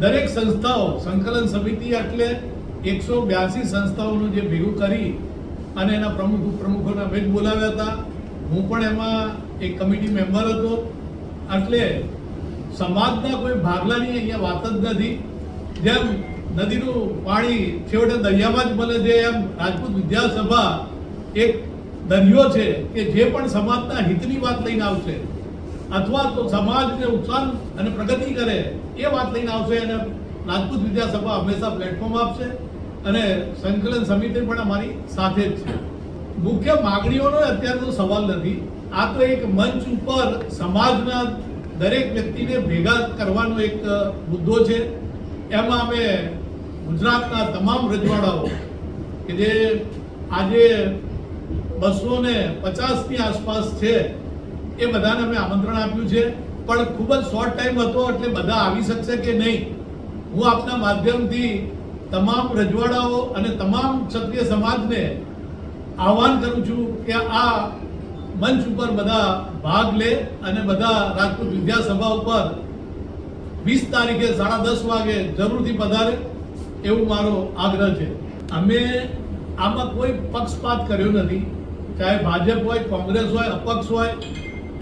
દરેક સંસ્થાઓ, સંકલન સમિતિ એટલે એકસો બ્યાસી સંસ્થાઓનું જે ભેગું કરી અને એના પ્રમુખ પ્રમુખોને અમે જ બોલાવ્યા હતા. હું પણ એમાં એક કમિટી મેમ્બર હતો. એટલે સમાજના કોઈ ભાગલાની અહીંયા વાત જ નથી. જેમ નદીનું પાણી છેવટે દરિયામાં જ મળે છે, એમ રાજપૂત વિદ્યાસભા એક દરિયો છે કે જે પણ સમાજના હિતની વાત લઈને આવશે અથવા તો સમાજને ઉત્સાહ અને પ્રગતિ કરે એ વાત લઈને આવશે અને રાજપૂત વિદ્યાસભા હંમેશા પ્લેટફોર્મ આપશે અને સંકલન સમિતિ પણ અમારી સાથે જ છે. મુખ્ય માગણીઓનો અત્યારે તો સવાલ નથી. આ તો એક મંચ ઉપર સમાજના દરેક વ્યક્તિને ભેગા કરવાનો એક મુદ્દો છે. એમાં અમે ગુજરાતના તમામ રજવાડાઓ કે જે આજે બસો ને પચાસની આસપાસ છે એ બધાને અમે આમંત્રણ આપ્યું છે. પણ ખૂબ જ શોર્ટ ટાઈમ હતો, એટલે બધા આવી શકશે કે નહીં? હું આપના માધ્યમથી તમામ રજવાડાઓ અને તમામ ક્ષત્રિય સમાજને આહવાન કરું છું કે આ મંચ ઉપર બધા ભાગ લે અને બધા રાજપૂત વિદ્યાસભા ઉપર વીસ તારીખે સાડા દસ વાગે જરૂરથી પધારે એવું મારો આગ્રહ છે. અમે આમાં કોઈ પક્ષપાત કર્યો નથી. ચાહે ભાજપ હોય, કોંગ્રેસ હોય, અપક્ષ હોય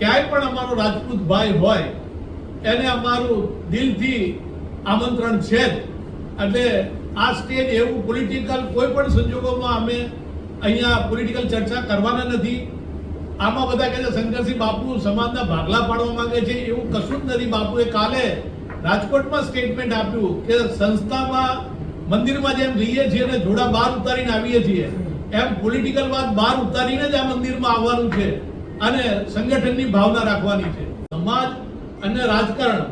ક્યાંય પણ અમારો રાજપૂત ભાઈ હોય, એને અમારું દિલથી આમંત્રણ છે જ. એટલે આ સ્ટેજ એવું પોલિટિકલ કોઈ પણ સંજોગોમાં અમે અહીંયા પોલિટિકલ ચર્ચા કરવાના નથી. આમાં બધા કહે છે, શંકરસિંહ બાપુ સમાજના ભાગલા પાડવા માંગે છે. એવું કશું જ નથી. બાપુએ કાલે રાજકોટમાં સ્ટેટમેન્ટ આપ્યું કે સંસ્થામાં મંદિરમાં જેમ જઈએ છીએ અને જોડા બહાર ઉતારીને આવીએ છીએ, એમ પોલિટિકલ વાત બહાર ઉતારીને જ આ મંદિરમાં આવવાનું છે. અને સંગઠનની ભાવના રાખવાની છે. સમાજ અને રાજકારણ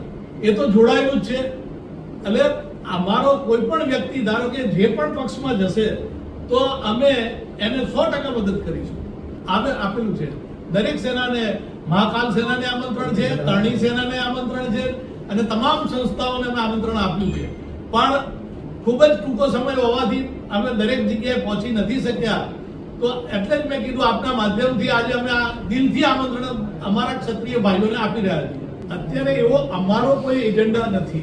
એ તો જોડાયેલું જ છે. એટલે અમારો કોઈ પણ વ્યક્તિ, ધારો કે જે પણ પક્ષમાં જશે, તો અમે એને સો ટકા મદદ કરીશું. આવે આપેલું છે. દરેક સેનાને, મહાકાલ સેનાને આમંત્રણ છે, તરણી સેનાને આમંત્રણ છે, અને તમામ સંસ્થાઓને અમે આમંત્રણ આપ્યું છે. પણ ખૂબ જ ટૂંકો સમય હોવાથી અમે દરેક જગ્યાએ પહોંચી નથી શક્યા. તો એટલે જ મેં કીધું આપના માધ્યમથી આજે અમે આ દિલથી આમંત્રણ અમારા ક્ષત્રિય ભાઈઓને આપી રહ્યા છીએ. અત્યારે એવો અમારો કોઈ એજન્ડા નથી.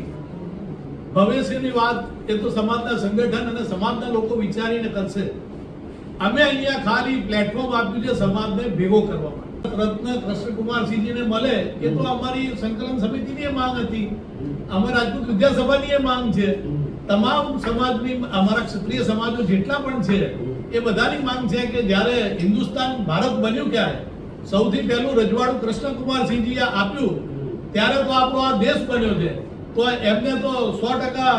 ભવિષ્યની વાત એ તો સમાજના સંગઠન અને સમાજના લોકો વિચારીને કરશે. અમે અહીંયા ખાલી પ્લેટફોર્મ આપ્યું છે સમાજને ભેગો કરવા માટે. રત્ન કૃષ્ણકુમારસિંહજીને મળે, એ તો અમારી સંકલન સમિતિની એ માંગ હતી. અમે રાજપૂત વિદ્યાસભાની એ માંગ છે. તમામ સમાજની, અમારા ક્ષત્રિય સમાજો જેટલા પણ છે એ બધાની માંગ છે કે જ્યારે હિન્દુસ્તાન ભારત બન્યું ક્યારે? સૌથી પહેલું રજવાડું કૃષ્ણકુમારસિંહજીએ આપ્યું, ત્યારે તો આપણો આ દેશ બન્યો છે. તો એમને તો સો ટકા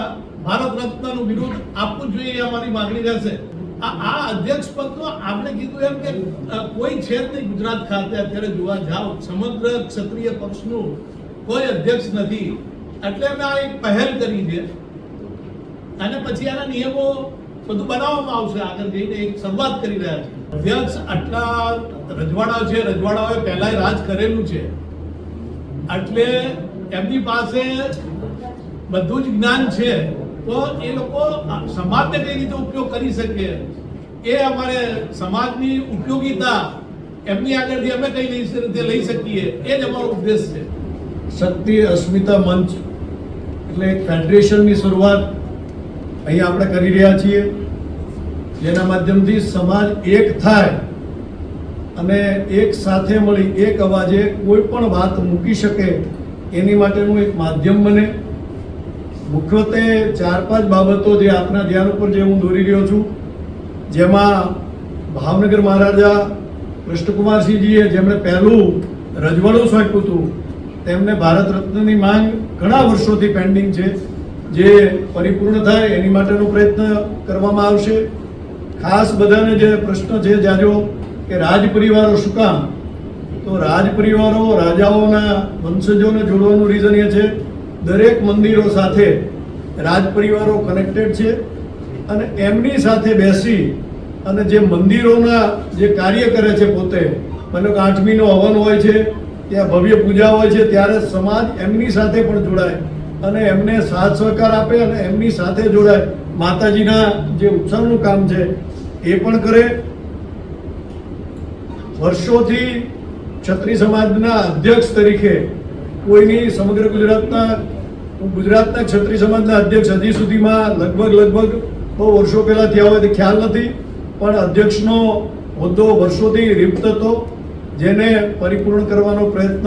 ભારત રત્નનું બિરુદ આપવું જોઈએ એ અમારી માંગણી રહેશે. આ અધ્યક્ષ પદનો આપણે કીધું એમ કે કોઈ છે જ નહીં ગુજરાત ખાતે. અત્યારે જોવા જાઓ, સમગ્ર ક્ષત્રિય પક્ષનું કોઈ અધ્યક્ષ નથી. એટલે અમે આ એક પહેલ કરી છે. અને પછી આના નિયમો બધું બનાવવામાં આવશે. આગળ જઈને એક શરૂઆત કરી રહ્યા છે. અધ્યક્ષ આટલા રજવાડા છે. રજવાડાઓએ પહેલાય રાજ કરેલું છે. એટલે એમની પાસે બધું જ જ્ઞાન છે. તો એ લોકો સમાજને કઈ રીતે ઉપયોગ કરી શકે? એ અમારે સમાજની ઉપયોગિતા એમની આગળથી અમે કઈ લઈ રીતે લઈ શકીએ? એ જ અમારો ઉદ્દેશ છે. શક્તિ અસ્મિતા મંચ એટલે એક ફેડરેશનની શરૂઆત અહીં આપણે કરી રહ્યા છીએ. જેના માધ્યમથી સમાજ એક થાય અને એક સાથે મળી એક અવાજે કોઈ પણ વાત મૂકી શકે, એની માટેનું એક માધ્યમ બને. મુખ્યત્વે ચાર પાંચ બાબતો જે આપના ધ્યાન ઉપર જે હું દોરી રહ્યો છું, જેમાં ભાવનગર મહારાજા કૃષ્ણકુમારસિંહજીએ જેમણે પહેલું રજવાડું સોંપ્યું હતું, તેમને ભારત રત્નની માંગ ઘણા વર્ષોથી પેન્ડિંગ છે, જે પરિપૂર્ણ થાય એની માટેનો પ્રયત્ન કરવામાં આવશે. ખાસ બધાને જે પ્રશ્ન છે, જાજો કે રાજ પરિવારો શું કામ? તો રાજ પરિવારો રાજાઓના વંશજોને જોડવાનું રીઝન એ છે, દરેક મંદિરો સાથે રાજ પરિવારો કનેક્ટેડ છે અને એમની સાથે બેસી અને જે મંદિરોના જે કાર્ય કરે છે પોતે, મને આઠમીનો હવન હોય છે, ત્યાં ભવ્ય પૂજા હોય છે, ત્યારે સમાજ એમની સાથે પણ જોડાય અને એમને સાથ સહકાર આપે અને એમની સાથે જોડાય. માતાજીના જે ઉત્સવનું કામ છે, એ પણ કરે. વર્ષોથી છત્રી સમાજના અધ્યક્ષ તરીકે કોઈની સમગ્ર ગુજરાતના ગુજરાતના છત્રી સમાજના અધ્યક્ષ હજી સુધીમાં લગભગ લગભગ બહુ વર્ષો પહેલાં થયા હોય તે ખ્યાલ નથી, પણ અધ્યક્ષનો હોદ્દો વર્ષોથી રિપ્ત હતો, જેને પરિપૂર્ણ કરવાનો પ્રયત્ન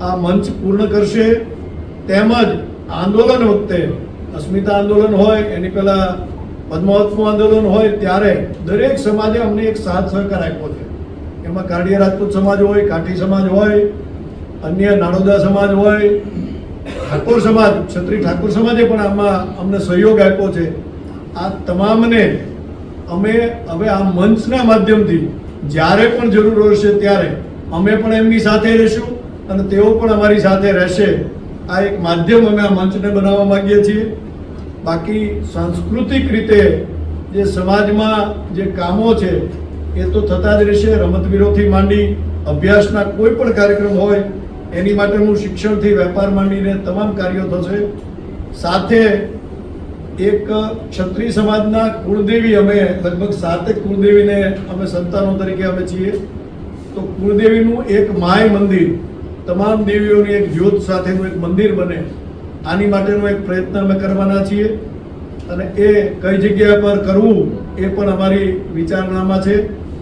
આ મંચ પૂર્ણ કરશે. તેમજ આંદોલન વખતે અસ્મિતા આંદોલન હોય, એની પહેલા પદ્માવતનું આંદોલન હોય, ત્યારે દરેક સમાજે અમને એક સાથ સહકાર આપ્યો છે. એમાં કારડિયા રાજપૂત સમાજ હોય, કાઠી સમાજ હોય, અન્ય નાણોદા સમાજ હોય, ઠાકોર સમાજ, ક્ષત્રિય ઠાકોર સમાજે પણ આમાં અમને સહયોગ આપ્યો છે. આ તમામને અમે હવે આ મંચના માધ્યમથી જ્યારે પણ જરૂર હશે ત્યારે અમે પણ એમની સાથે રહીશું અને તેઓ પણ અમારી સાથે રહેશે. આ એક માધ્યમ અમે આ મંચને બનાવવા માગીએ છીએ. બાકી સાંસ્કૃતિક રીતે જે સમાજમાં જે કામો છે, એ તો થતા જ રહેશે. રમતવીરોથી માંડી, અભ્યાસના કોઈ પણ કાર્યક્રમ હોય, એની માટેનું શિક્ષણથી વેપાર માંડીને તમામ કાર્યો થશે. સાથે એક ક્ષત્રિય સમાજના કુળદેવી અમે લગભગ સાતેક કુળદેવીને અમે સંતાનો તરીકે અમે છીએ. તો કુળદેવીનું એક માય મંદિર, તમામ દેવીઓની એક જ્યોત સાથેનું એક મંદિર બને. આની માટેનો એક પ્રયત્ન અમે કરવાના છીએ અને એ કઈ જગ્યા પર કરવું એ પણ અમારી વિચારણામાં છે.